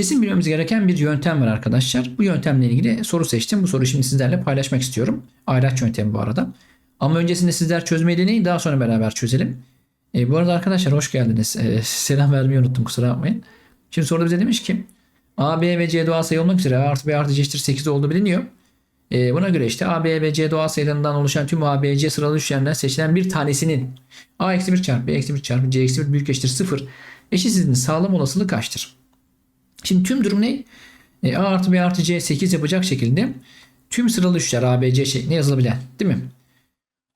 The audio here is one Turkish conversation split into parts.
kesin bilmemiz gereken bir yöntem var arkadaşlar. Bu yöntemle ilgili soru seçtim. Bu soruyu şimdi sizlerle paylaşmak istiyorum. Ayraç yöntemi bu arada. Ama öncesinde sizler çözmeyi deneyin. Daha sonra beraber çözelim. E, bu arada arkadaşlar hoş geldiniz. E, selam vermeyi unuttum kusura bakmayın. Şimdi soruda bize demiş ki A, B ve C doğal sayı olmak üzere A artı B artı C eşittir 8 olduğu biliniyor. E, buna göre işte A, B ve C doğal sayılarından oluşan tüm A, B, C sıralı üçgenler seçilen bir tanesinin A eksi 1 çarpı B eksi 1 çarpı C eksi 1 büyük eşittir 0 eşitsizliğinin sağlam olasılığı kaçtır? Şimdi tüm durum ne? E, A artı B artı C 8 yapacak şekilde tüm sıralı üçler A, B, C şeklinde yazılabilen değil mi?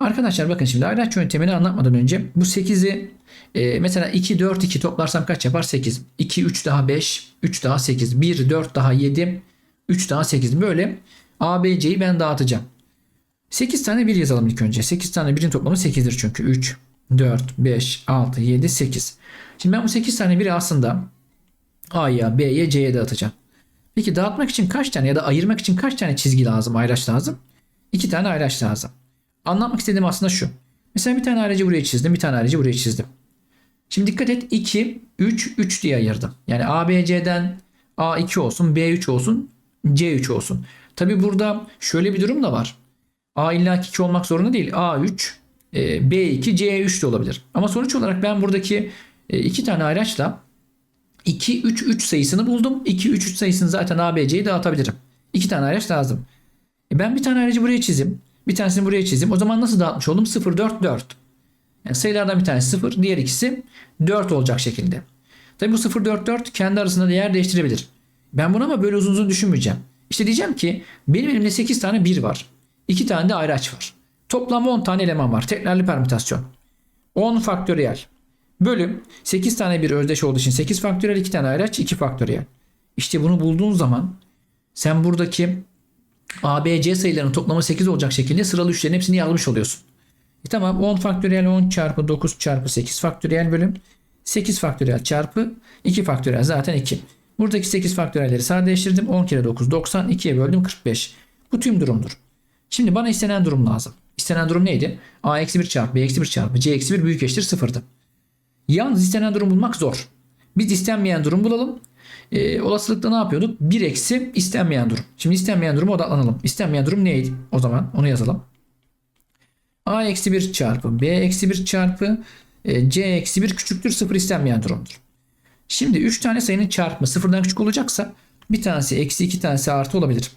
Arkadaşlar bakın şimdi ayraç yöntemini anlatmadan önce bu 8'i e, mesela 2, 4, 2 toplarsam kaç yapar? 8. 2, 3 daha 5, 3 daha 8, 1, 4 daha 7, 3 daha 8. Böyle A, B, C'yi ben dağıtacağım. 8 tane 1 yazalım ilk önce. 8 tane 1'in toplamı 8'dir çünkü. 3, 4, 5, 6, 7, 8. Şimdi ben bu 8 tane 1'i aslında A'ya, B'ye, C'ye dağıtacağım. Peki dağıtmak için kaç tane ya da ayırmak için kaç tane çizgi lazım, ayraç lazım? 2 tane ayraç lazım. Anlatmak istediğim aslında şu. Mesela bir tane ayracı buraya çizdim, bir tane ayracı buraya çizdim. Şimdi dikkat et 2, 3, 3 diye ayırdım. Yani A, B, C'den A2 olsun, B3 olsun, C3 olsun. Tabi burada şöyle bir durum da var. A illa 2 olmak zorunda değil. A3, e, B2, C3 de olabilir. Ama sonuç olarak ben buradaki e, iki tane ayraçla 2, 3, 3 sayısını buldum. 2, 3, 3 sayısını zaten A, B, C'yi dağıtabilirim. İki tane ayraç lazım. E ben bir tane ayracı buraya çizeyim. Bir tanesini buraya çizeyim. O zaman nasıl dağıtmış oldum? 0, 4, 4. Yani sayılardan bir tanesi 0, diğer ikisi 4 olacak şekilde. Tabi bu 0, 4, 4 kendi arasında değer değiştirebilir. Ben bunu ama böyle uzun uzun düşünmeyeceğim. İşte diyeceğim ki benim elimde 8 tane 1 var. 2 tane de ayraç var. Toplam 10 tane eleman var. Tekrarlı permütasyon. 10 faktöriyel. Bölüm 8 tane bir özdeş olduğu için 8 faktöriyel 2 tane ayraç 2 faktöriyel. İşte bunu bulduğun zaman sen buradaki A, B, C sayılarının toplamı 8 olacak şekilde sıralı üçlerin hepsini yazmış oluyorsun. E tamam 10 faktöriyel 10 çarpı 9 çarpı 8 faktöriyel bölüm 8 faktöriyel çarpı 2 faktöriyel zaten 2. Buradaki 8 faktöriyelleri sadeleştirdim. 10 kere 9 90 2'ye böldüm 45. Bu tüm durumdur. Şimdi bana istenen durum lazım. İstenen durum neydi? A eksi 1 çarpı B eksi 1 çarpı C eksi 1 büyük eşittir sıfırdı. Yalnız istenen durum bulmak zor. Biz istenmeyen durum bulalım. Ee, olasılıkta ne yapıyorduk? 1 eksi istenmeyen durum. Şimdi istenmeyen duruma odaklanalım. İstenmeyen durum neydi? O zaman onu yazalım. A eksi 1 çarpı B eksi 1 çarpı e, C eksi 1 küçüktür 0 istenmeyen durumdur. Şimdi 3 tane sayının çarpımı sıfırdan küçük olacaksa bir tanesi eksi 2 tanesi artı olabilir.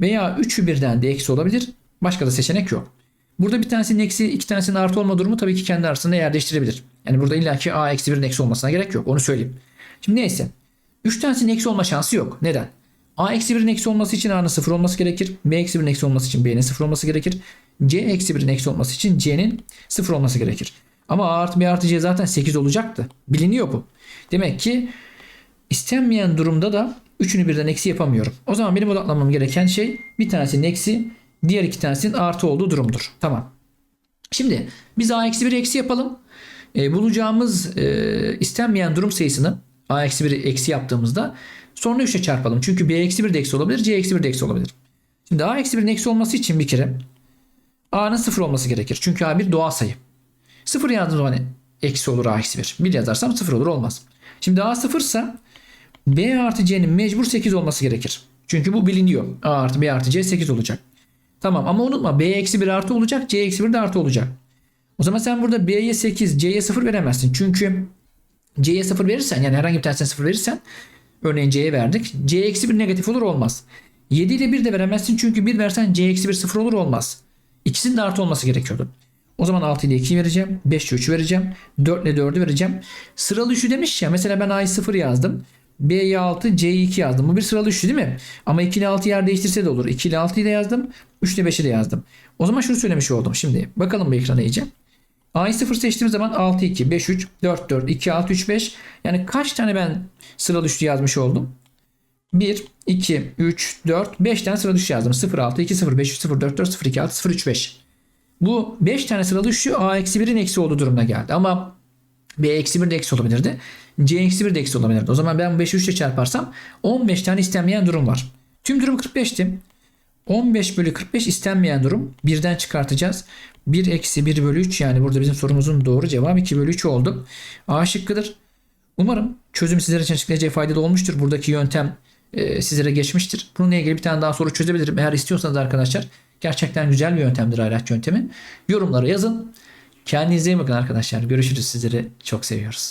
Veya 3'ü birden de eksi olabilir. Başka da seçenek yok. Burada bir tanesinin eksi iki tanesinin artı olma durumu tabii ki kendi arasında yer değiştirebilir. Yani burada illaki a eksi 1'in eksi olmasına gerek yok. Onu söyleyeyim. Şimdi neyse. 3 tanesinin eksi olma şansı yok. Neden? A eksi 1'in eksi olması için A'nın 0 olması gerekir. B eksi 1'in eksi olması için B'nin 0 olması gerekir. C eksi 1'in eksi olması için C'nin 0 olması gerekir. Ama A artı B artı C zaten 8 olacaktı. Biliniyor bu. Demek ki istenmeyen durumda da üçünü birden eksi yapamıyorum. O zaman benim odaklanmam gereken şey bir tanesinin eksi, diğer iki tanesinin artı olduğu durumdur. Tamam. Şimdi biz a eksi 1 eksi yapalım. E, bulacağımız e, istenmeyen durum sayısını a eksi 1 eksi yaptığımızda sonra 3'e çarpalım. Çünkü b eksi 1 de eksi olabilir, c eksi 1 de eksi olabilir. Şimdi a eksi 1'in eksi olması için bir kere a'nın 0 olması gerekir. Çünkü a bir doğal sayı. 0 yazdığım zaman eksi olur a eksi 1. 1 yazarsam 0 olur olmaz. Şimdi a 0 ise b artı c'nin mecbur 8 olması gerekir. Çünkü bu biliniyor. a artı b artı c 8 olacak. Tamam ama unutma b eksi 1 artı olacak c eksi 1 de artı olacak. O zaman sen burada b'ye 8 c'ye 0 veremezsin. Çünkü c'ye 0 verirsen yani herhangi bir tanesine 0 verirsen örneğin c'ye verdik. c eksi 1 negatif olur olmaz. 7 ile 1 de veremezsin çünkü 1 versen c eksi 1 0 olur olmaz. İkisinin de artı olması gerekiyordu. O zaman 6 ile 2 vereceğim. 5 ile 3 vereceğim. 4 ile 4'ü vereceğim. Sıralı üçlü demiş ya. Mesela ben A'yı 0 yazdım. B'ye 6, C'yi 2 yazdım. Bu bir sıralı üçlü değil mi? Ama 2 ile 6 yer değiştirse de olur. 2 ile 6'yı da yazdım. 3 ile 5'i de yazdım. O zaman şunu söylemiş oldum. Şimdi bakalım bu ekrana iyice. A'yı 0 seçtiğim zaman 6, 2, 5, 3, 4, 4, 2, 6, 3, 5. Yani kaç tane ben sıralı üçlü yazmış oldum? 1, 2, 3, 4, 5 tane sıralı üçlü yazdım. 0, 6, 2, 0, 5, 3, 0, 4, 4, 0, 2, 6, 0, 3, 5. Bu 5 tane sıralı üçlü A eksi 1'in eksi olduğu durumda geldi. Ama B eksi 1 de eksi olabilirdi. C eksi 1 de eksi olabilirdi. O zaman ben bu 5'i 3 ile çarparsam 15 tane istenmeyen durum var. Tüm durum 45'ti. 15 bölü 45 istenmeyen durum. Birden çıkartacağız. 1 eksi 1 bölü 3 yani burada bizim sorumuzun doğru cevabı 2 bölü 3 oldu. A şıkkıdır. Umarım çözüm sizler için açıklayıcı faydalı olmuştur. Buradaki yöntem e, sizlere geçmiştir. Bununla ilgili bir tane daha soru çözebilirim. Eğer istiyorsanız arkadaşlar gerçekten güzel bir yöntemdir ayraç yöntemi. Yorumlara yazın. Kendinize iyi bakın arkadaşlar. Görüşürüz. Sizleri çok seviyoruz.